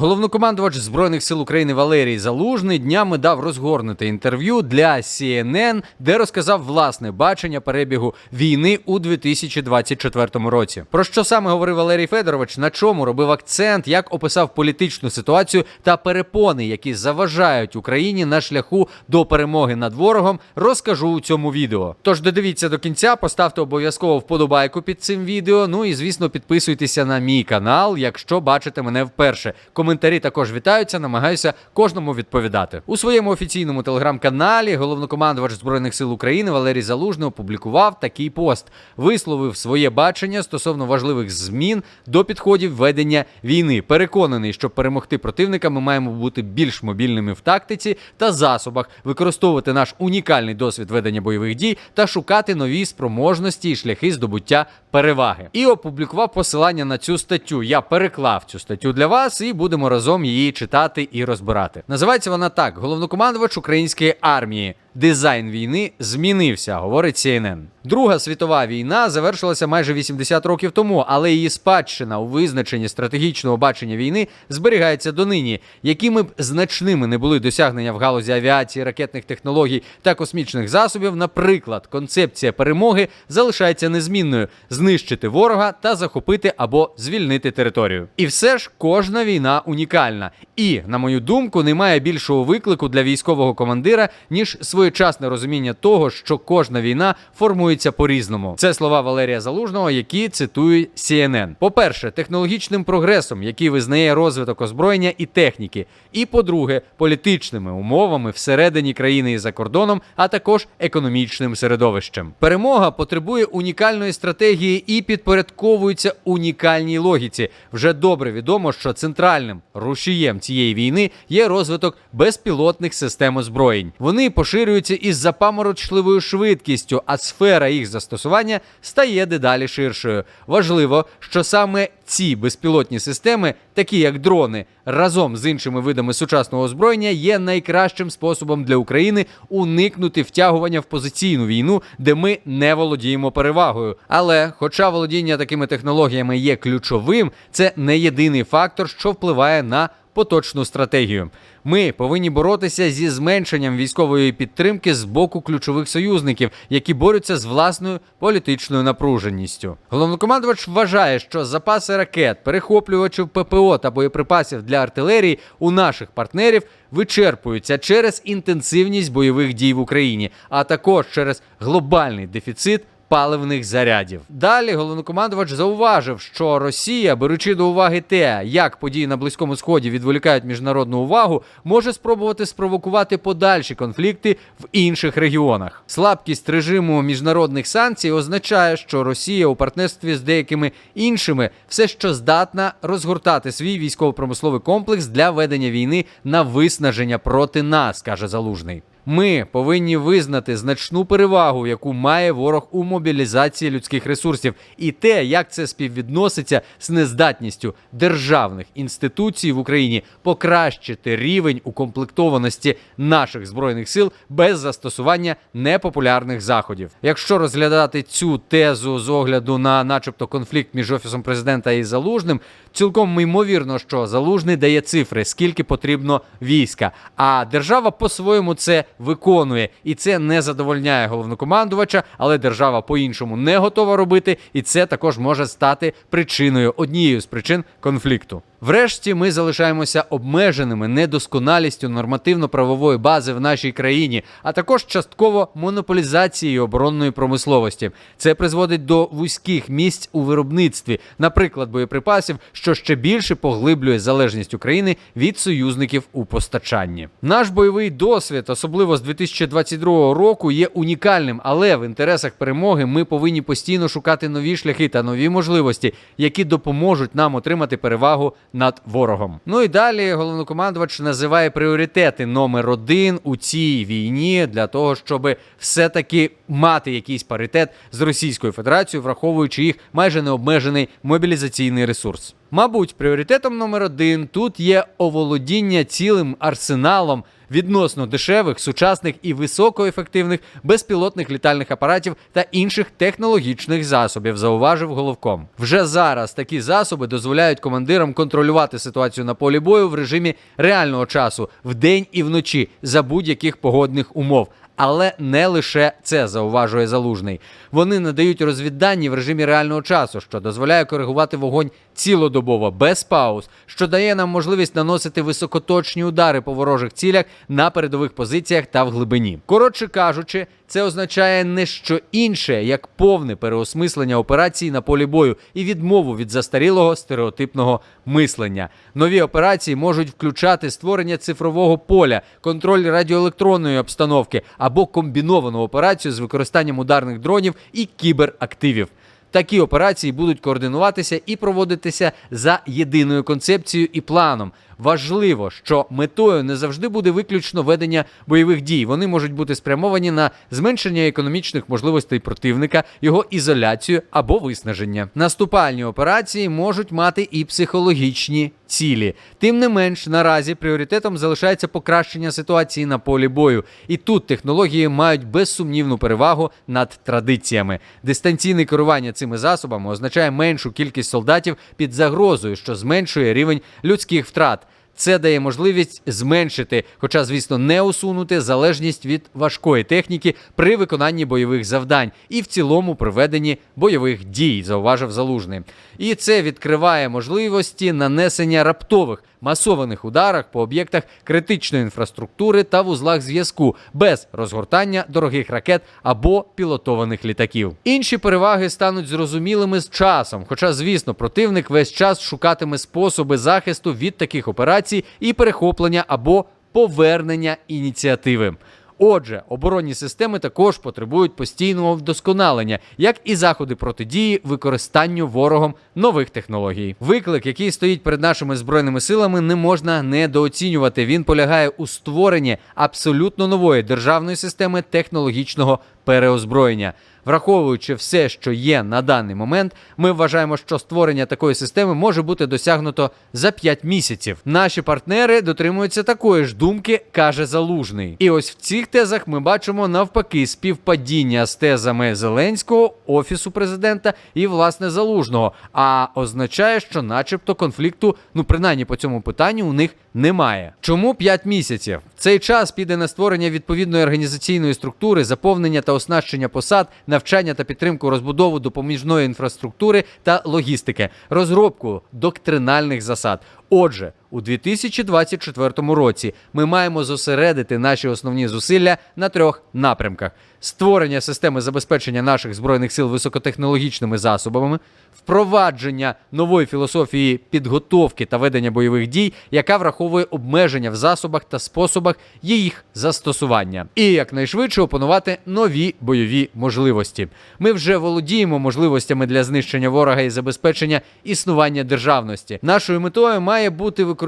Головнокомандувач збройних сил України Валерій Залужний днями дав розгорнуте інтерв'ю для CNN, де розказав власне бачення перебігу війни у 2024 році. Про що саме говорив Валерій Федорович, на чому робив акцент, як описав політичну ситуацію та перепони, які заважають Україні на шляху до перемоги над ворогом, розкажу у цьому відео. Тож додивіться до кінця, поставте обов'язково вподобайку під цим відео. Ну і звісно, підписуйтеся на мій канал, якщо бачите мене вперше. Коментарі також вітаються, намагаюся кожному відповідати. У своєму офіційному телеграм-каналі головнокомандувач збройних сил України Валерій Залужний опублікував такий пост, висловив своє бачення стосовно важливих змін до підходів ведення війни. Переконаний, що перемогти противника ми маємо бути більш мобільними в тактиці та засобах, використовувати наш унікальний досвід ведення бойових дій та шукати нові спроможності і шляхи здобуття переваги. І опублікував посилання на цю статтю. Я переклав цю статтю для вас і будемо разом її читати і розбирати. Називається вона так: головнокомандувач української армії. Дизайн війни змінився, говорить CNN. Друга світова війна завершилася майже 80 років тому, але її спадщина у визначенні стратегічного бачення війни зберігається донині. Якими б значними не були досягнення в галузі авіації, ракетних технологій та космічних засобів, наприклад, концепція перемоги залишається незмінною: знищити ворога та захопити або звільнити територію. І все ж кожна війна унікальна. І, на мою думку, немає більшого виклику для військового командира, ніж своєчасне розуміння того, що кожна війна формується по-різному. Це слова Валерія Залужного, які цитує CNN. По-перше, технологічним прогресом, який визнає розвиток озброєння і техніки. І по-друге, політичними умовами всередині країни і за кордоном, а також економічним середовищем. Перемога потребує унікальної стратегії і підпорядковується унікальній логіці. Вже добре відомо, що центральним рушієм цієї війни є розвиток безпілотних систем озброєнь. Вони поширюються із запаморочливою швидкістю, а сфера їх застосування стає дедалі ширшою. Важливо, що саме ці безпілотні системи, такі як дрони, разом з іншими видами сучасного озброєння, є найкращим способом для України уникнути втягування в позиційну війну, де ми не володіємо перевагою. Але, хоча володіння такими технологіями є ключовим, це не єдиний фактор, що впливає на поточну стратегію. Ми повинні боротися зі зменшенням військової підтримки з боку ключових союзників, які борються з власною політичною напруженістю. Головнокомандувач вважає, що запаси ракет, перехоплювачів ППО та боєприпасів для артилерії у наших партнерів вичерпуються через інтенсивність бойових дій в Україні, а також через глобальний дефіцит паливних зарядів. Далі головнокомандувач зауважив, що Росія, беручи до уваги те, як події на близькому сході відволікають міжнародну увагу, може спробувати спровокувати подальші конфлікти в інших регіонах. Слабкість режиму міжнародних санкцій означає, що Росія у партнерстві з деякими іншими все ще здатна розгортати свій військово-промисловий комплекс для ведення війни на виснаження проти нас, каже Залужний. Ми повинні визнати значну перевагу, яку має ворог у мобілізації людських ресурсів, і те, як це співвідноситься з нездатністю державних інституцій в Україні покращити рівень укомплектованості наших збройних сил без застосування непопулярних заходів. Якщо розглядати цю тезу з огляду на, начебто, конфлікт між офісом президента і залужним, цілком ймовірно, що залужний дає цифри, скільки потрібно війська, а держава по-своєму це виконує, і це не задовольняє головнокомандувача, але держава по-іншому не готова робити, і це також може стати причиною однією з причин конфлікту. Врешті ми залишаємося обмеженими недосконалістю нормативно-правової бази в нашій країні, а також частково монополізацією оборонної промисловості. Це призводить до вузьких місць у виробництві, наприклад, боєприпасів, що ще більше поглиблює залежність України від союзників у постачанні. Наш бойовий досвід, особливо з 2022 року, є унікальним, але в інтересах перемоги ми повинні постійно шукати нові шляхи та нові можливості, які допоможуть нам отримати перевагу над ворогом. Ну і далі головнокомандувач називає пріоритети номер один у цій війні для того, щоб все-таки мати якийсь паритет з Російською Федерацією, враховуючи їх майже необмежений мобілізаційний ресурс. Мабуть, пріоритетом номер один тут є оволодіння цілим арсеналом відносно дешевих, сучасних і високоефективних безпілотних літальних апаратів та інших технологічних засобів, зауважив головком. Вже зараз такі засоби дозволяють командирам контролювати ситуацію на полі бою в режимі реального часу вдень і вночі за будь-яких погодних умов. Але не лише це зауважує залужний. Вони надають розвіддані в режимі реального часу, що дозволяє коригувати вогонь цілодобово без пауз, що дає нам можливість наносити високоточні удари по ворожих цілях на передових позиціях та в глибині. Коротше кажучи, це означає не що інше, як повне переосмислення операцій на полі бою і відмову від застарілого стереотипного мислення. Нові операції можуть включати створення цифрового поля, контроль радіоелектронної обстановки або комбіновану операцію з використанням ударних дронів і кіберактивів. Такі операції будуть координуватися і проводитися за єдиною концепцією і планом. Важливо, що метою не завжди буде виключно ведення бойових дій. Вони можуть бути спрямовані на зменшення економічних можливостей противника, його ізоляцію або виснаження. Наступальні операції можуть мати і психологічні цілі. Тим не менш, наразі пріоритетом залишається покращення ситуації на полі бою. І тут технології мають безсумнівну перевагу над традиціями. Дистанційне керування цими засобами означає меншу кількість солдатів під загрозою, що зменшує рівень людських втрат. Це дає можливість зменшити, хоча, звісно, не усунути залежність від важкої техніки при виконанні бойових завдань і в цілому проведенні бойових дій, зауважив залужний. І це відкриває можливості нанесення раптових масованих ударах по об'єктах критичної інфраструктури та вузлах зв'язку без розгортання дорогих ракет або пілотованих літаків. Інші переваги стануть зрозумілими з часом, хоча, звісно, противник весь час шукатиме способи захисту від таких операцій і перехоплення або повернення ініціативи. Отже, оборонні системи також потребують постійного вдосконалення, як і заходи протидії використанню ворогом нових технологій. Виклик, який стоїть перед нашими збройними силами, не можна недооцінювати. Він полягає у створенні абсолютно нової державної системи технологічного переозброєння. Враховуючи все, що є на даний момент, ми вважаємо, що створення такої системи може бути досягнуто за 5 місяців. Наші партнери дотримуються такої ж думки, каже Залужний. І ось в цих тезах ми бачимо навпаки співпадіння з тезами Зеленського, офісу президента і власне залужного. А означає, що, начебто, конфлікту, ну принаймні по цьому питанню, у них немає. Чому 5 місяців? Цей час піде на створення відповідної організаційної структури, заповнення та оснащення посад, навчання та підтримку розбудову допоміжної інфраструктури та логістики, розробку доктринальних засад. Отже, у 2024 році ми маємо зосередити наші основні зусилля на трьох напрямках: створення системи забезпечення наших збройних сил високотехнологічними засобами, впровадження нової філософії підготовки та ведення бойових дій, яка враховує обмеження в засобах та способах їх застосування, і якнайшвидше опанувати нові бойові можливості. Ми вже володіємо можливостями для знищення ворога і забезпечення існування державності. Нашою метою має бути використання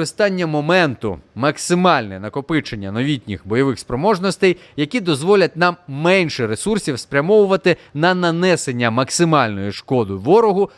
моменту, максимальне накопичення новітніх бойових спроможностей, які дозволять нам менше ресурсів спрямовувати на нанесення максимальної шкоди ворогу.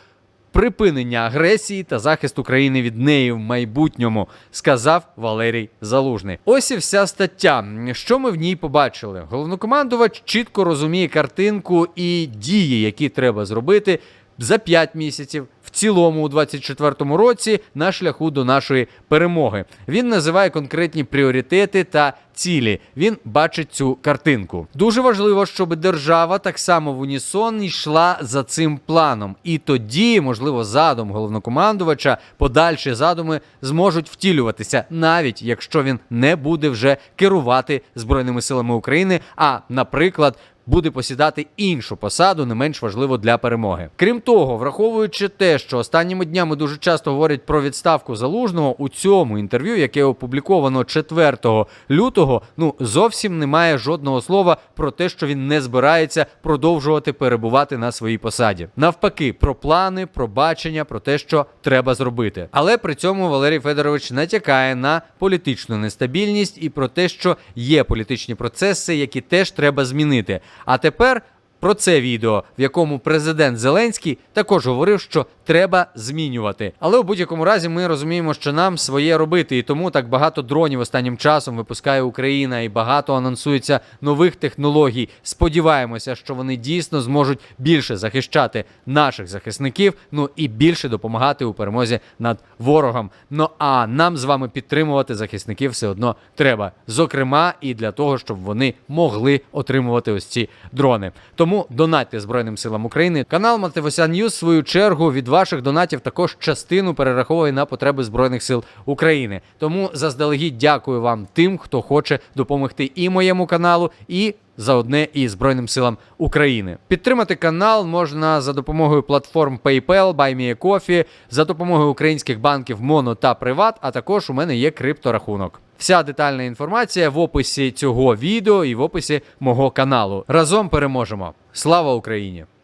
Припинення агресії та захист України від неї в майбутньому, сказав Валерій Залужний. Ось і вся стаття. Що ми в ній побачили? Головнокомандувач чітко розуміє картинку і дії, які треба зробити за 5 місяців. В цілому у 24-му році на шляху до нашої перемоги він називає конкретні пріоритети та цілі. Він бачить цю картинку. Дуже важливо, щоб держава так само в унісон йшла за цим планом. І тоді, можливо, задум головнокомандувача, подальші задуми зможуть втілюватися, навіть якщо він не буде вже керувати збройними силами України, а, наприклад, буде посідати іншу посаду, не менш важливо для перемоги. Крім того, враховуючи те, що останніми днями дуже часто говорять про відставку залужного у цьому інтерв'ю, яке опубліковано 4 лютого, ну зовсім немає жодного слова про те, що він не збирається продовжувати перебувати на своїй посаді. Навпаки, про плани, про бачення, про те, що треба зробити. Але при цьому Валерій Федорович натякає на політичну нестабільність і про те, що є політичні процеси, які теж треба змінити. А тепер про це відео, в якому президент Зеленський також говорив, що треба змінювати. Але у будь-якому разі ми розуміємо, що нам своє робити, і тому так багато дронів останнім часом випускає Україна, і багато анонсується нових технологій. Сподіваємося, що вони дійсно зможуть більше захищати наших захисників, ну і більше допомагати у перемозі над ворогом. Ну а нам з вами підтримувати захисників все одно треба, зокрема, і для того, щоб вони могли отримувати ось ці дрони. Тому донатьте Збройним силам України. Канал Мативося Ньюс, в свою чергу, від ваших донатів також частину перераховує на потреби Збройних сил України. Тому заздалегідь дякую вам тим, хто хоче допомогти і моєму каналу, і заодне і Збройним силам України. Підтримати канал можна за допомогою платформ PayPal, BuyMeACoffee, за допомогою українських банків Моно та Приват, а також у мене є крипторахунок. Вся детальна інформація в описі цього відео і в описі мого каналу. Разом переможемо. Слава Україні!